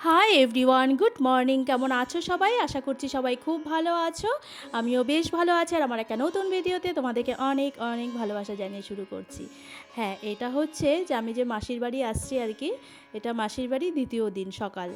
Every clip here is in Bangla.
হাই এভরিওয়ান গুড মর্নিং কেমন আছো সবাই? আশা করছি সবাই খুব ভালো আছো। আমিও বেশ ভালো আছি আর আমার একটা নতুন ভিডিওতে তোমাদেরকে অনেক অনেক ভালোবাসা জানিয়ে শুরু করছি। হ্যাঁ এটা হচ্ছে যে আমি যে মাসির বাড়ি আসছি আর কি, এটা মাসির বাড়ি দ্বিতীয় দিন সকাল।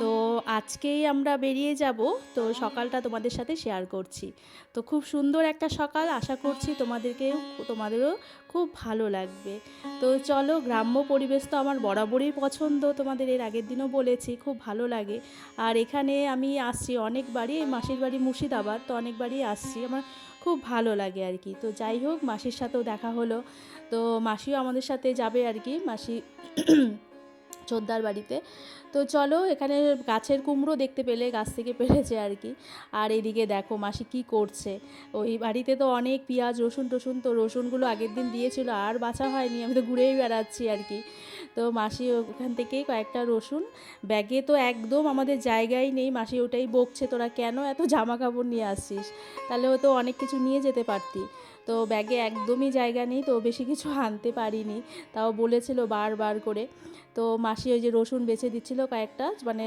তো আজকেই আমরা বেরিয়ে যাব। তো সকালটা তোমাদের সাথে শেয়ার করছি। তো খুব সুন্দর একটা সকাল। আশা করছি তোমাদেরকে তোমাদেরও খুব ভালো লাগবে। তো চলো, গ্রাম্য পরিবেশ তো আমার বরাবরই পছন্দ। তোমাদের এর আগের দিনও বলেছি। খুব ভালো লাগে। আর এখানে আমি আসছি অনেকবারই মাসির বাড়ি মুর্শিদাবাদ, তো অনেকবারই আসছি। আমার খুব ভালো লাগে আর কি। তো যাই হোক, মাসির সাথেও দেখা হলো। তো মাসিও আমাদের সাথে যাবে আর কি। মাসি চোদ্দার বাড়িতে। তো চলো এখানে গাছের কুমড়ো দেখতে পেলে, গাছ থেকে পেরেছে আর কি। আর এদিকে দেখো মাসি কি করছে। ওই বাড়িতে তো অনেক পেঁয়াজ, রসুন টসুন, তো রসুনগুলো আগের দিন দিয়েছিল, আর বাঁচা হয়নি, আমি তো ঘুরেই বেড়াচ্ছি আর কি। তো মাসি ওখান থেকে কয়েকটা রসুন, ব্যাগে তো একদম আমাদের জায়গায় নেই, মাসি ওটাই বকছে, তোরা কেন এত জামা কাপড় নিয়ে আসছিস? তাহলে ও তো অনেক কিছু নিয়ে যেতে পারতি। তো ব্যাগে একদমই জায়গা নেই, তো বেশি কিছু আনতে পারিনি। তাও বলেছিল বারবার করে। তো মাসি ওই যে রসুন বেছে দিচ্ছিল কয়েকটা মানে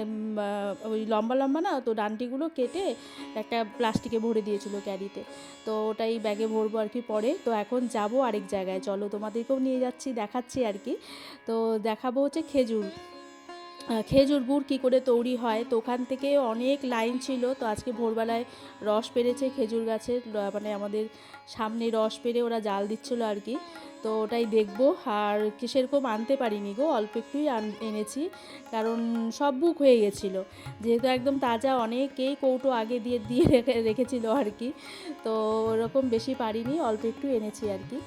ওই লম্বা লম্বা না, তো ডান্টিগুলো কেটে একটা প্লাস্টিকে ভরে দিয়েছিল ক্যারিতে। তো ওটাই ব্যাগে ভরবো আর কি পরে। তো এখন যাব আরেক জায়গায়। চলো তোমাদেরকেও নিয়ে যাচ্ছি, দেখাচ্ছি আর কি। তো দেখাবো হচ্ছে খেজুর। খেজুর গুড় কী করে তৈরি হয়? তো ওখান থেকে অনেক লাইন ছিল। তো আজকে ভোরবেলায় রস পেরেছে খেজুর গাছের মানে আমাদের সামনে রস পেরে ওরা জাল দিচ্ছিল আর কি। তো ওটাই দেখব। আর সেরকম আনতে পারিনি গো, অল্প একটুই এনেছি। কারণ সব বুক হয়ে গেছিল। যেহেতু একদম তাজা অনেকেই কৌটো আগে দিয়ে দিয়ে রেখে, রেখেছিল আর কি। তো ওরকম বেশি পারিনি, অল্প একটু এনেছি আর কি।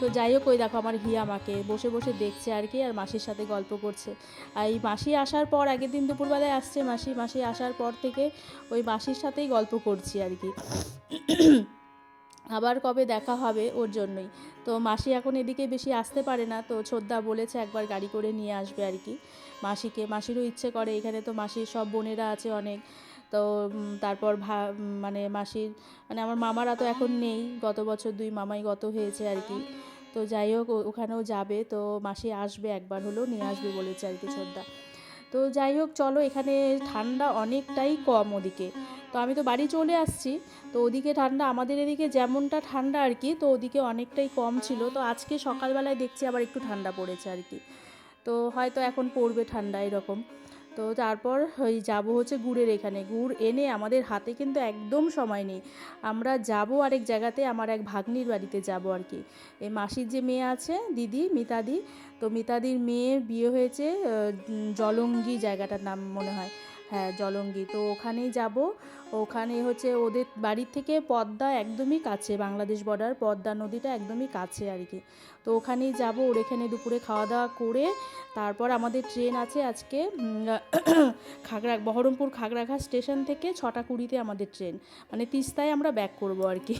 তো যাই হোক, ওই দেখো আমার হিয়া মাকে বসে বসে দেখছে আর কি, আর মাসির সাথে গল্প করছে। আর এই মাসি আসার পর আগের দিন দুপুরবেলায় আসছে মাসি মাসি আসার পর থেকে ওই মাসির সাথেই গল্প করছি আর কি। আবার কবে দেখা হবে ওর জন্যই। তো মাসি এখন এদিকে বেশি আসতে পারে না, তো ছোদ্দা বলেছে একবার গাড়ি করে নিয়ে আসবে আর কি। মাসিকে, মাসিরও ইচ্ছে করে, এখানে তো মাসির সব বোনেরা আছে অনেক। তো তারপর ভা মানে মাসির মানে আমার মামারা তো এখন নেই, গত বছর দুই মামাই গত হয়েছে আর কি। তো যাই হোক ওখানেও যাবে। তো মাসি আসবে, একবার হলেও নিয়ে আসবে বলেছে আর কি ছোদ্দা তো যাই হোক চলো এখানে ঠান্ডা অনেকটাই কম ওদিকে। তো আমি তো বাড়ি চলে আসছি। তো ওদিকে ঠান্ডা, আমাদের এদিকে যেমনটা ঠান্ডা আর কি, তো ওদিকে অনেকটাই কম ছিল। তো আজকে সকালবেলায় দেখছি আবার একটু ঠান্ডা পড়েছে আর কি। তো হয়তো এখন পড়বে ঠান্ডা এরকম। তো তারপর ওই যাব হচ্ছে গুড়ের এখানে। গুড় এনে আমাদের হাতে কিন্তু একদম সময় নেই। আমরা যাব আরেক জায়গাতে, আমার এক ভাগ্নির বাড়িতে যাব আর কি। এই মাসির যে মেয়ে আছে, দিদি, মিতাদি, তো মিতাদির মেয়ে বিয়ে হয়েছে জলঙ্গি জায়গাটার নাম মনে হয়। হ্যাঁ জলঙ্গি। তো ওখানেই যাব। ওখানে হচ্ছে ওদের বাড়ির থেকে পদ্মা একদমই কাছে, বাংলাদেশ বর্ডার পদ্মা নদীটা একদমই কাছে আর কি তো ওখানেই যাব, ওর এখানে দুপুরে খাওয়া দাওয়া করে তারপর আমাদের ট্রেন আছে আজকে খাগড়া, বহরমপুর খাগড়াঘাট স্টেশন থেকে ছটা কুড়িতে আমাদের ট্রেন। মানে তিস্তায় আমরা ব্যাক করব আর কি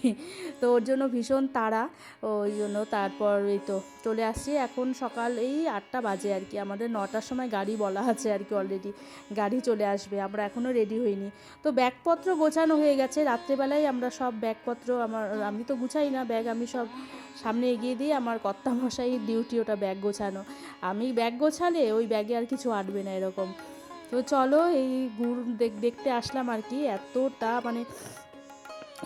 তো ওর জন্য ভীষণ তাড়া, ওই জন্য তারপর এই তো চলে আসছি। এখন সকাল এই আটটা বাজে আর কি আমাদের নটার সময় গাড়ি বলা আছে আর কি অলরেডি গাড়ি চলে আসবে, আমরা এখনও রেডি হইনি। তো ব্যাগপত্র গোছানো হয়ে গেছে, রাত্রেবেলায় আমরা সব ব্যাগপত্র আমার, আমি তো গুছাই না, ব্যাগ আমি সব সামনে এগিয়ে দিয়ে আমার কর্তা মশাই ডিউটি ওটা ব্যাগ গোছানো। আমি ব্যাগ গোছালে ওই ব্যাগে আর কিছু আটবে না এরকম। তো চলো এই গুড় দেখ- দেখতে আসলাম আর কি, এতটা মানে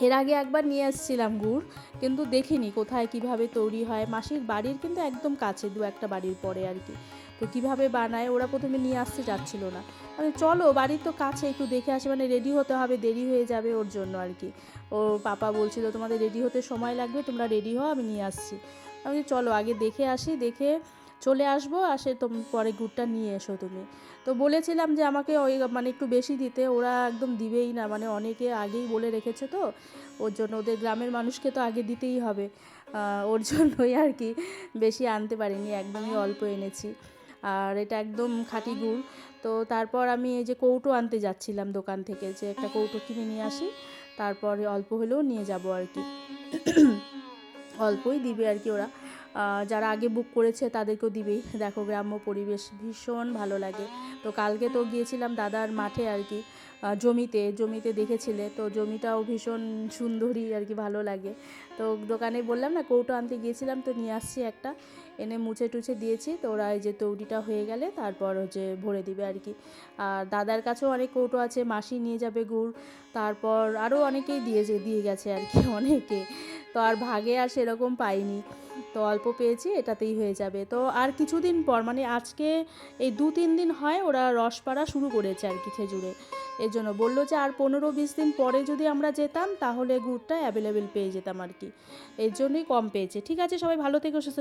এর আগে একবার নিয়ে এসেছিলাম গুড়, কিন্তু দেখিনি কোথায় কীভাবে তৈরি হয়। মাসির বাড়ির কিন্তু একদম কাছে, দু একটা বাড়ির পরে আর কি। তো কীভাবে বানায়? ওরা প্রথমে নিয়ে আসতে যাচ্ছিল না। মানে চলো, বাড়ির তো কাছে, একটু দেখে আসে। মানে রেডি হতে হবে, দেরি হয়ে যাবে ওর জন্য আর কি। ওর পাপা বলছিল, তোমাদের রেডি হতে সময় লাগবে, তোমরা রেডি হও, আমি নিয়ে আসছি। আমি চলো, আগে দেখে আসি, দেখে চলে আসব, আসে তোম, পরে গুড়টা নিয়ে এসো তুমি। তো বলেছিলাম যে আমাকে ওই মানে একটু বেশি দিতে, ওরা একদম দিবেই না। মানে অনেকে আগেই বলে রেখেছে তো, ওর জন্য ওদের গ্রামের মানুষকে তো আগে দিতেই হবে। ওর জন্যই আর কি বেশি আনতে পারিনি, একদমই অল্প এনেছি। আর এটা একদম খাঁটি গুড়। তো তারপর আমি এই যে কৌটো আনতে যাচ্ছিলাম দোকান থেকে যে একটা কৌটো কিনে নিয়ে আসি, তারপরে অল্প হলেও নিয়ে যাব আর কি। অল্পই দিবে আর কি ওরা। যারা আগে বুক করেছে তাদেরকেও দিবেই দেখো গ্রাম্য পরিবেশ ভীষণ ভালো লাগে। তো কালকে তো গিয়েছিলাম দাদার মাঠে আর কি জমিতে জমিতে দেখেছিলে। তো জমিটাও ভীষণ সুন্দরী আর কি, ভালো লাগে। তো দোকানে বললাম না, কৌটো আনতে গিয়েছিলাম তো নিয়ে আসছি একটা। এনে মুছে টুছে দিয়েছি। তো ওরা এই যে তৌড়িটা হয়ে গেলে তারপর হচ্ছে ভরে দিবে আর কি। আর দাদার কাছেও অনেক কৌটো আছে, মাসি নিয়ে যাবে গুড়। তারপর আরও অনেকেই দিয়েছে, দিয়ে গেছে আর কি, অনেকে। তো আর ভাগে আর সেরকম পাইনি। তো অল্প পেয়েছি, এটাতেই হয়ে যাবে। তো আর কিছুদিন পর মানে আজকে এই দু তিন দিন হয় ওরা রস পাড়া শুরু করেছে আর কি খেজুরে। এর জন্য বলল যে আর পনেরো বিশ দিন পরে যদি আমরা যেতাম, তাহলে গুড়টা অ্যাভেলেবেল পেয়ে যেতাম আর কি। এর জন্যই কম পেয়েছে। ঠিক আছে, সবাই ভালো থেকে, সুস্থ